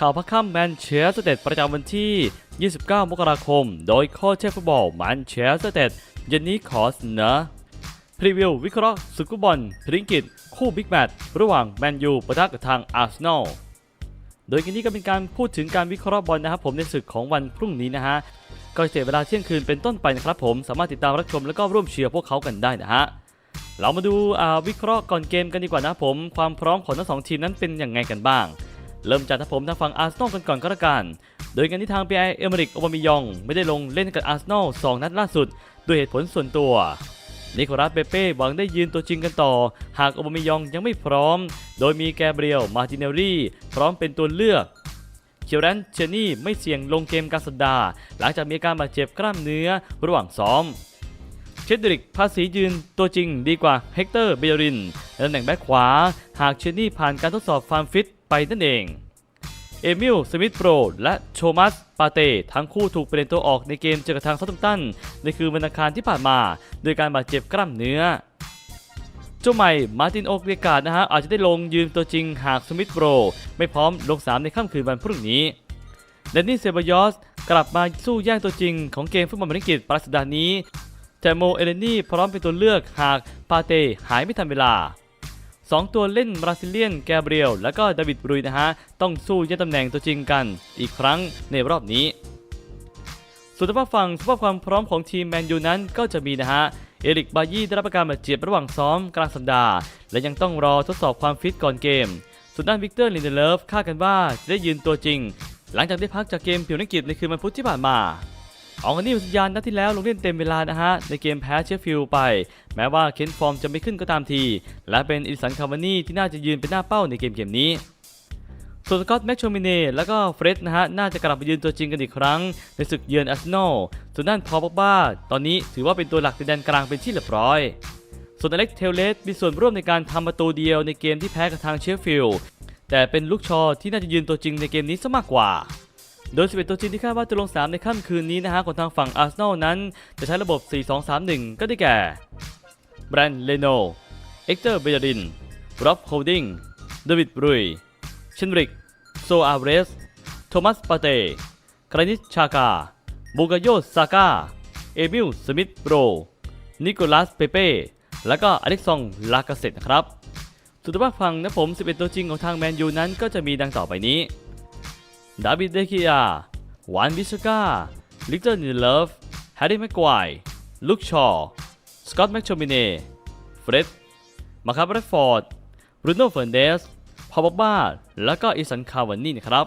ข่าวพักค่ำแมนเชสเตอร์เต็ดประจำวันที่ 29 มกราคม โดยโค้ชเชฟฟุตบอลแมนเชสเตอร์เต็ดเย็นนี้ขอเสนอพรีวิววิเคราะห์ศึกฟุตบอลพริงกิตคู่บิ๊กแมตช์ระหว่างแมนยูปะทะกับทางอาร์เซนอลโดยกันนี้ก็เป็นการพูดถึงการวิเคราะห์บอลนะครับผมในศึกของวันพรุ่งนี้นะฮะก็จะเวลาเที่ยงคืนเป็นต้นไปนะครับผมสามารถติดตามรับชมแล้วก็ร่วมเชียร์พวกเขากันได้นะฮะเรามาดูวิเคราะห์ก่อนเกมกันดีกว่านะครับผม ความพร้อมของทั้งสองทีมนั้นเป็นอย่างไงกันบ้าง เริ่มจากทางผมทางฝั่งอาร์เซนอลกันก่อนก็แล้วกัน โดยกันที่ทางปีไอเอเมริกโอบามิยอง ไม่ได้ลงเล่นกับอาร์เซนอล2นัดล่าสุด ด้วยเหตุผลส่วนตัวนิโคลัสเปเป้หวังได้ยืนตัวจริงกันต่อ หากโอบามิยองยังไม่พร้อม โดยมีแกเบรียลมาติเนลลี่ พร้อมเป็นตัวเลือกเคียวแรนเชนี่ไม่เสี่ยงลงเกมกลารสัปดาห์ หลังจากมีการบาดเจ็บกล้ามเนื้อระหว่างซ้อม เชดริกภาษียืนตัวจริงดีกว่าเฮกเตอร์เบยรินในตำแหน่งแบ็คขวา หากเชนี่ผ่านการทดสอบฟาร์มฟิต ไปนั่นเอง เอมิล สมิธโปร และโชมัส ปาเต้ทั้งคู่ถูกเปลี่ยนตัวออกในเกมเจอกับทางเซาท์แฮมตันในคืนวันอังคารที่ผ่านมา โดยการบาดเจ็บกล้ามเนื้อ เจ้าใหม่ มาร์ตินโอเรียกาดนะฮะ อาจจะได้ลงยืนตัวจริงหากสมิธโปร ไม่พร้อมลง3ในค่ำคืนวันพรุ่งนี้เดนนี่เซบายอสกลับมาสู้แย่งตัวจริงของเกมฟุตบอลอังกฤษประสัปดาห์นี้แต่โมเอเลนี่พร้อมเป็นตัวเลือกหากปาเต้หายไม่ทันเวลา 2 ตัวเล่นบราซิเลียนแกเบรียลและก็ดาวิดบรุยนะฮะ ต้องสู้แย่งตำแหน่งตัวจริงกันอีกครั้งในรอบนี้ส่วนทางฝั่งสภาพความพร้อมของทีมแมนยูนั้นก็จะมีนะฮะเอริกบายี่ได้รับอาการบาดเจ็บระหว่างซ้อมกลางสัปดาห์ และยังต้องรอทดสอบความฟิตก่อนเกม ส่วนด้านวิกเตอร์ลินเดเลฟคาดกันว่าจะได้ยืนตัวจริง หลังจากได้พักจากเกมผิวนักกิจในคืนวันพุธที่ผ่านมา อองกันนี่สัญญาณนัดที่แล้วลงเล่นเต็มเวลานะฮะ ในเกมแพ้เชฟฟิลด์ไป แม้ว่าเคนฟอร์มจะไม่ขึ้นก็ตามที และเป็นอิสันคาร์วานี่ที่น่าจะยืนเป็นหน้าเป้าในเกมเกมนี้ส่วนสกอตแม็กโชมิเน่แล้วก็เฟร็ดนะฮะ น่าจะกลับมายืนตัวจริงกันอีกครั้ง ในศึกเยือนอาร์เซนอลส่วนด้านพอลบ้าตอนนี้ถือว่าเป็นตัวหลักในแดนกลางเป็นที่เรียบร้อย ส่วนอเล็กเทลเลสมีส่วนร่วมในการทำประตูเดียวในเกมที่แพ้กับทางเชฟฟิลด์แต่เป็นลูกชอที่น่าจะยืนตัวจริงในเกมนี้ซะมากกว่า โดย 11 ตัวจริงที่คาดว่าจะลงสนามในค่ำคืนนี้นะฮะของทางฝั่งอาร์เซนอลนั้น จะใช้ระบบ 4-2-3-1 ก็ได้แก่แบรนด์เลโนเอ็กเตอร์เบยรินร็อบโฮลดิงเดวิดบรุยเชนริก โซอาเรส โทมัสปาเต้กรานิชชากาบูกาโยซาก้า เอมิล สมิธโร นิโคลัส เปเป้ แล้วก็อเล็กซอง ลากาเซตนะครับสุดท้ายฝั่งนะผม 11 ตัวจริงของทางแมนยูนั้นก็จะมีดังต่อไปนี้ ดาวิดเดคิอาหวานวิสกาลิกเตอร์นิเลฟแฮร์รี่แม็กควายลุคชอว์สกอตแม็กโชมิเน่เฟร็ดมาคาบรฟอร์ดบรูโน่เฟอร์นเดสพอบบบ้าแล้วก็อิสันคาวานี่นะครับ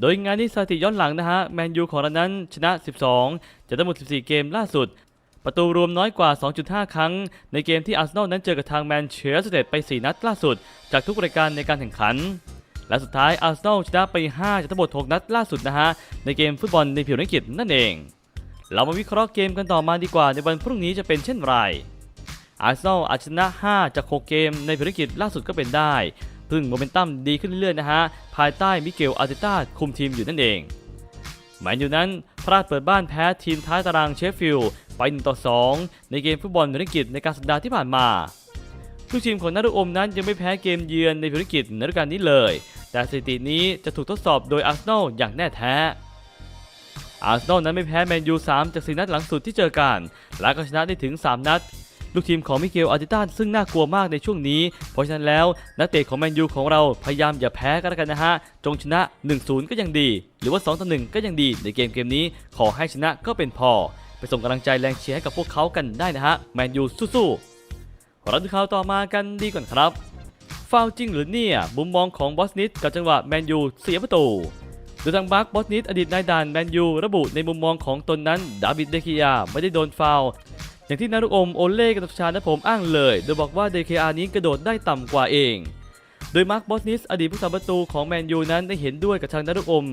โดยงานนี้สถิติย้อนหลังนะฮะ แมนยูของเรานั้นชนะ 12 จากทั้งหมด 14 เกมล่าสุด ประตูรวมน้อยกว่า 2.5 ครั้ง ในเกมที่อาร์เซนอลนั้นเจอกับทางแมนเชสเตอร์ไป 4 นัดล่าสุด จากทุกรายการในการแข่งขัน และสุดท้ายอาร์เซนอลชนะไป 5 จากทั้งหมด 6 นัดล่าสุดนะฮะ ในเกมฟุตบอลในผิวนักกิจนั่นเอง เรามาวิเคราะห์เกมกันต่อมาดีกว่าในวันพรุ่งนี้จะเป็นเช่นไรอาร์เซนอลอาจชนะ 5 จาก 6 เกมในผิวนักกิจล่าสุดก็เป็นได้ พึ่งโมเมนตัมดีขึ้นเรื่อยๆนะฮะ ภายใต้มิเกลอาร์เตต้าคุมทีมอยู่นั่นเองแมนยูนั้นพลาดเปิดบ้านแพ้ทีมท้ายตารางเชฟฟิลด์ไป 1 ต่อ 2 ในเกมฟุตบอลผิวนักกิจในการสัปดาห์ที่ผ่านมาทุกทีมของนารุอมนั้นยังไม่แพ้เกมเยือนในผิวนักกิจในฤดูกาลนี้เลย แต่สถิตินี้จะถูกทดสอบโดยอาร์เซนอลอย่างแน่แท้ อาร์เซนอลนั้นไม่แพ้แมนยู 3 จากส4นัดหลังสุดที่เจอกัน และก็ชนะได้ถึง 3 นัด ลูกทีมของมิเกลอาร์ติต้าซึ่งน่ากลัวมากในช่วงนี้ เพราะฉะนั้นแล้วนักเตะของแมนยูของเราพยายามอย่าแพ้กันแล้วกันนะฮะ จงชนะ 1-0 ก็ยังดี หรือว่า 2-1 ก็ยังดี ในเกมเกมนี้ขอให้ชนะก็เป็นพอ ไปส่งกำลังใจแรงเชียร์ให้กับพวกเขากันได้นะฮะ แมนยูสู้ๆเราดูข่าวต่อมากันดีก่อนครับ ฟาวจริงหรือเนี่ย มุมมองของบอสนิดกับจังหวะแมนยูเสียประตูโดยทางบัคบอสนิดอดีตนายด่านแมนยูระบุในมุมมองของตนนั้นดาวิดเดคิยาไม่ได้โดนฟาวอย่างที่นารุกอมโอเล่กับชาและผมอ้างเลย โดยบอกว่าเดคิยานี้กระโดดได้ต่ำกว่าเอง โดยมาร์คบอสนิสอดีตผู้สาประตูของแมนยูนั้นได้เห็นด้วยกับทางนารุกอม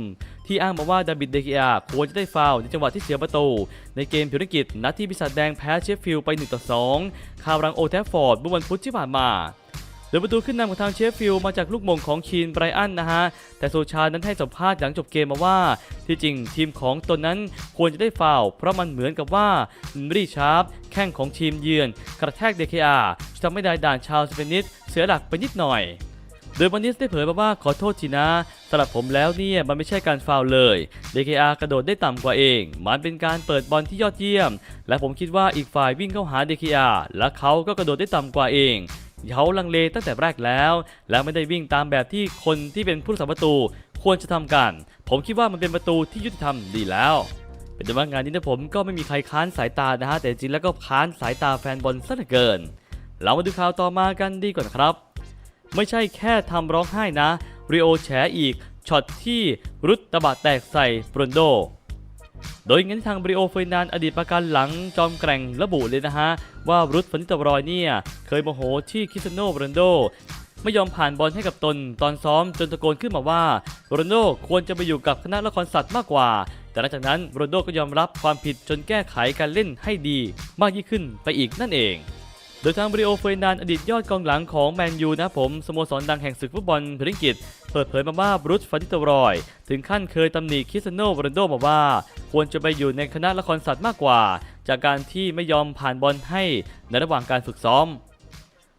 ที่อ้างมาว่าดาวิดเดคิยาควรจะได้ฟาวในจังหวะที่เสียประตูในเกมผิวนักกิจนัดที่ปีศาจแดงแพ้เชฟฟิลด์ไป1ต่อ2คาวรังโอแทฟฟอร์ดเมื่อวันพุธที่ผ่านมา ยประตูขึ้นนำของทางเชฟฟิลด์มาจากลูกมงของคีนไบรอันนะฮะ แต่โซชานั้นให้สัมภาษณ์หลังจบเกมมาว่า ที่จริงทีมของตนนั้นควรจะได้ฟาวเพราะมันเหมือนกับว่ารีชาร์ปแข้งของทีมเยือน กระแทกเดคอาทำให้ได้ด่านชาวสเปนิสเสียหลักไปนิดหน่อย โดยวันนี้ได้เผยมาว่าขอโทษทีนะสำหรับผมแล้วเนี่ยมันไม่ใช่การฟาวล์เลย DKR กระโดดได้ต่ำกว่าเอง มันเป็นการเปิดบอลที่ยอดเยี่ยม และผมคิดว่าอีกฝ่ายวิ่งเข้าหา DKR และเขาก็กระโดดได้ต่ำกว่าเอง เขาลังเลตั้งแต่แรกแล้ว และไม่ได้วิ่งตามแบบที่คนที่เป็นผู้รักษาประตูควรจะทำกัน ผมคิดว่ามันเป็นประตูที่ยุติธรรมดีแล้ว เป็นแต่ว่างานนี้นะผมก็ไม่มีใครค้านสายตานะฮะแต่จริงแล้วก็ค้านสายตาแฟนบอลซะเหลือเกิน เรามาดูข่าวต่อมากันดีกว่านะครับ ไม่ใช่แค่ทำร้องไห้นะริโอแฉอีกช็อตที่รุดตะบะแตกใส่บรอนโด โดยงั้นทางบริโอเฟย์นานอดีตประกันหลังจอมแกร่งระบุเลยนะฮะ ว่ารุดฟันิตารอยเนี่ยเคยโมโหที่คิสเตยโนโรนโดไม่ยอมผ่านบอลให้กับตนตอนซ้อมจนตะโกนขึ้นมาว่าโรนโดควรจะไปอยู่กับคณะละครสัตว์มากกว่า แต่หลังจากนั้นโรนโดก็ยอมรับความผิดจนแก้ไขการเล่นให้ดี มากยิ่งขึ้นไปอีกนั่นเอง ดยทางบริโอเฟย์นานอดีตยอดกองหลังของแมนยูนะผมสโมสรดังแห่งศึกฟุตบอลพริงกิตเปิดเผยมาว่าบรูซฟานิตรอย ถึงขั้นเคยตำหนิคริสเตยโนโรนลโดมาว่า ควรจะไปอยู่ในคณะละครสัตว์มากกว่า จากการที่ไม่ยอมผ่านบอลให้ในระหว่างการฝึกซ้อม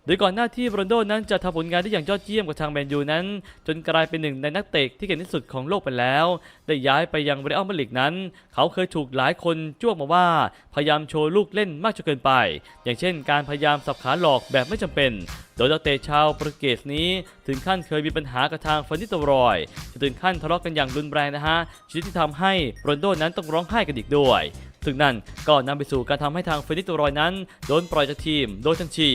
โดยก่อนหน้าที่โรนโดนั้นจะทำผลงานได้อย่างยอดเยี่ยมกับทางแมนยูนั้น จนกลายเป็นหนึ่งในนักเตะที่เก่งที่สุดของโลกไปแล้ว ได้ย้ายไปยังเรอัลมาดริดนั้น เขาเคยถูกหลายคนจ้วงมาว่า พยายามโชว์ลูกเล่นมากจนเกินไป อย่างเช่น การพยายามสับขาหลอกแบบไม่จำเป็น โดยนักเตะชาวโปรตุเกสนี้ถึงขั้นเคยมีปัญหากับทางฟานิตรอยจะถึงขั้นทะเลาะกันอย่างรุนแรงนะฮะชนิดที่ทำให้โรนโดนั้นต้องร้องไห้กันอีกด้วยซึ่งนั่นก็นำไปสู่การทำให้ทางฟนิตรอยนั้นโดนปล่อยจากทีม โดยทันที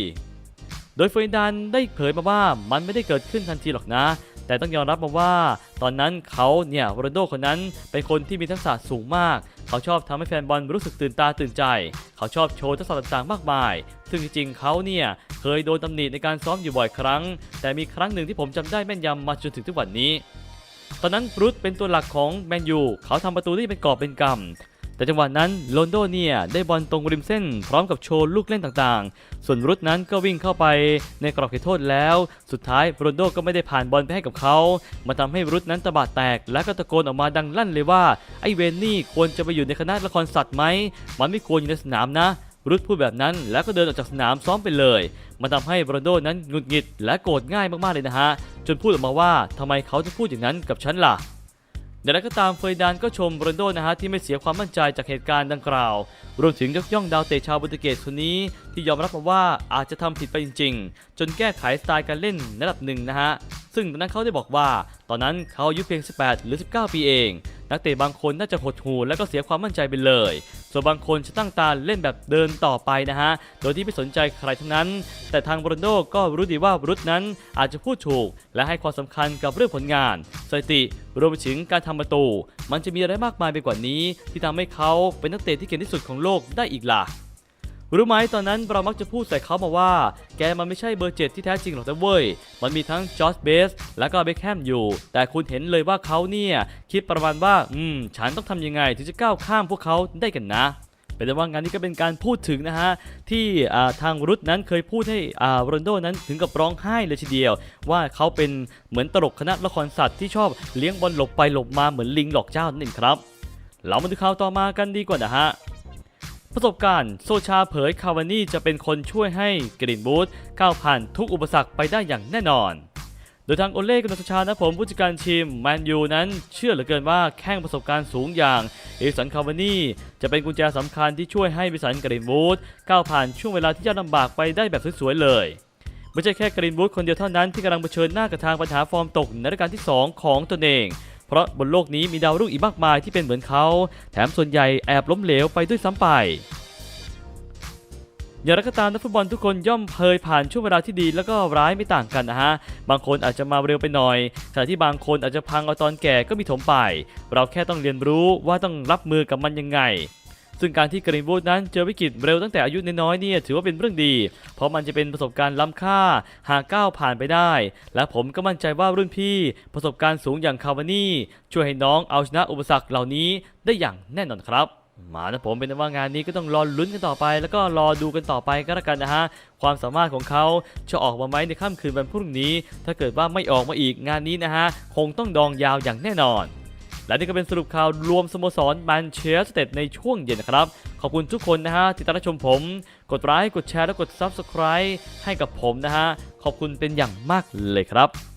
โดยเฟอร์ดินานได้เผยมาว่ามันไม่ได้เกิดขึ้นทันทีหรอกนะ แต่ต้องยอมรับมาว่า ตอนนั้นเขาเนี่ยโรนโดคนนั้นเป็นคนที่มีทักษะสูงมาก เขาชอบทำให้แฟนบอลรู้สึกตื่นตาตื่นใจ เขาชอบโชว์ทักษะต่างๆ มากมาย ซึ่งจริงๆเขาเนี่ยเคยโดนตำหนิในการซ้อมอยู่บ่อยครั้ง แต่มีครั้งหนึ่งที่ผมจำได้แม่นยำมาจนถึงทุกวันนี้ตอนนั้นบรูซเป็นตัวหลักของแมนยู เขาทำประตูได้เป็นกอบเป็นกำ แต่จังหวะนั้นโรนโดเนี่ยได้บอลตรงริมเส้น พร้อมกับโชว์ลูกเล่นต่างๆ ส่วนรุดนั้นก็วิ่งเข้าไปในกรอบเขตโทษแล้ว สุดท้ายโรนโดก็ไม่ได้ผ่านบอลไปให้กับเขา มาทำให้รุดนั้นตะบาดแตก และก็ตะโกนออกมาดังลั่นเลยว่า ไอ้เวนนี่ควรจะไปอยู่ในคณะละครสัตว์ไหม มันไม่ควรอยู่ในสนามนะรุดพูดแบบนั้นแล้วก็เดินออกจากสนามซ้อมไปเลย มันทำให้โรนโดนั้นหงุดหงิดและโกรธง่ายมากๆเลยนะฮะ จนพูดออกมาว่าทำไมเขาจะพูดอย่างนั้นกับฉันล่ะ อย่างไรก็ตามเฟยดานก็ชมโรนโดนะฮะที่ไม่เสียความมั่นใจจากเหตุการณ์ดังกล่าว รวมถึงยกย่องดาวเตะชาวโปรตุเกสคนนี้ ที่ยอมรับมาว่าอาจจะทำผิดไปจริง ๆ จนแก้ไขสไตล์การเล่นระดับหนึ่งนะฮะ ซึ่งตอนนั้นเขาได้บอกว่า ตอนนั้นเขาอายุเพียง 18 หรือ 19 ปีเอง นักเตะบางคนน่าจะหดหูและก็เสียความมั่นใจไปเลย ส่วนบางคนจะตั้งตาเล่นแบบเดินต่อไปนะฮะ โดยที่ไม่สนใจใครทั้งนั้น แต่ทางโรนโดก็รู้ดีว่ารุดนั้นอาจจะพูดถูก และให้ความสำคัญกับเรื่องผลงาน สถิติรวมไปถึงการทำประตู มันจะมีอะไรมากมายไปกว่านี้ ที่ทำให้เขาเป็นนักเตะที่เก่งที่สุดของโลกได้อีกล่ะ รู้ไหมตอนนั้นเรามักจะพูดใส่เขามาว่า แกมันไม่ใช่เบอร์เจ็ดที่แท้จริงหรอกนะเว้ย มันมีทั้งจอร์จเบสและก็เบคแฮมอยู่ แต่คุณเห็นเลยว่าเขาเนี่ยคิดประมาณว่า อืม ฉันต้องทำยังไงถึงจะก้าวข้ามพวกเขาได้กันนะเป็นแต่ว่างานนี้ก็เป็นการพูดถึงนะฮะ ที่ทางรุดนั้นเคยพูดให้โรนโดนั้นถึงกับร้องไห้เลยทีเดียว ว่าเขาเป็นเหมือนตลกคณะละครสัตว์ที่ชอบเลี้ยงบอลหลบไปหลบมาเหมือนลิงหลอกเจ้านั่นเองครับ เรามาดูข่าวต่อมากันดีกว่านะฮะ ประสบการณ์โซชาเผยคาวานี่จะเป็นคนช่วยให้กรีนบูธก้าวผ่านทุกอุปสรรคไปได้อย่างแน่นอน โดยทางโอเล่กุนโซชานะผมผู้จัดการทีมแมนยูนั้นเชื่อเหลือเกินว่าแข้งประสบการณ์สูงอย่างเอริสันคาวานี่จะเป็นกุญแจสำคัญที่ช่วยให้บิสันกรีนบูธก้าวผ่านช่วงเวลาที่ยากลำบากไปได้แบบสวยๆเลยไม่ใช่แค่กรีนบูธคนเดียวเท่านั้นที่กำลังเผชิญหน้ากับทางปัญหาฟอร์มตกในฤดูกาลที่ 2 ของตนเอง เพราะบนโลกนี้มีดาวรุ่งอีกมากมายที่เป็นเหมือนเขา แถมส่วนใหญ่แอบล้มเหลวไปด้วยซ้ำไปอย่างไรก็ตามนักฟุตบอลทุกคนย่อมเคยผ่านช่วงเวลาที่ดีแล้วก็ร้ายไม่ต่างกันนะฮะ บางคนอาจจะมาเร็วไปหน่อยขณะที่บางคนอาจจะพังเอาตอนแก่ก็มีถมไป เราแค่ต้องเรียนรู้ว่าต้องรับมือกับมันยังไง ซึ่งการที่กรีนวูดนั้นเจอวิกฤตเร็วตั้งแต่อายุน้อยๆเนี่ยถือว่าเป็นเรื่องดี เพราะมันจะเป็นประสบการณ์ล้ำค่าหากก้าวผ่านไปได้ และผมก็มั่นใจว่ารุ่นพี่ ประสบการณ์สูงอย่างคาวานี่ ช่วยให้น้องเอาชนะอุปสรรคเหล่านี้ได้อย่างแน่นอนครับมานะผมเป็นว่างานนี้ก็ต้องรอลุ้นกันต่อไป แล้วก็รอดูกันต่อไปก็แล้วกันนะฮะ ความสามารถของเขาจะออกมาไหมในค่ำคืนวันพรุ่งนี้ ถ้าเกิดว่าไม่ออกมาอีกงานนี้นะฮะ คงต้องดองยาวอย่างแน่นอน และนี่ก็เป็นสรุปข่าวรวมสโมสรแมนเชสเตอร์ในช่วงเย็นครับ ขอบคุณทุกคนนะฮะที่ติดตามชมผม กดไลค์กดแชร์และกด Subscribe ให้กับผมนะฮะขอบคุณเป็นอย่างมากเลยครับ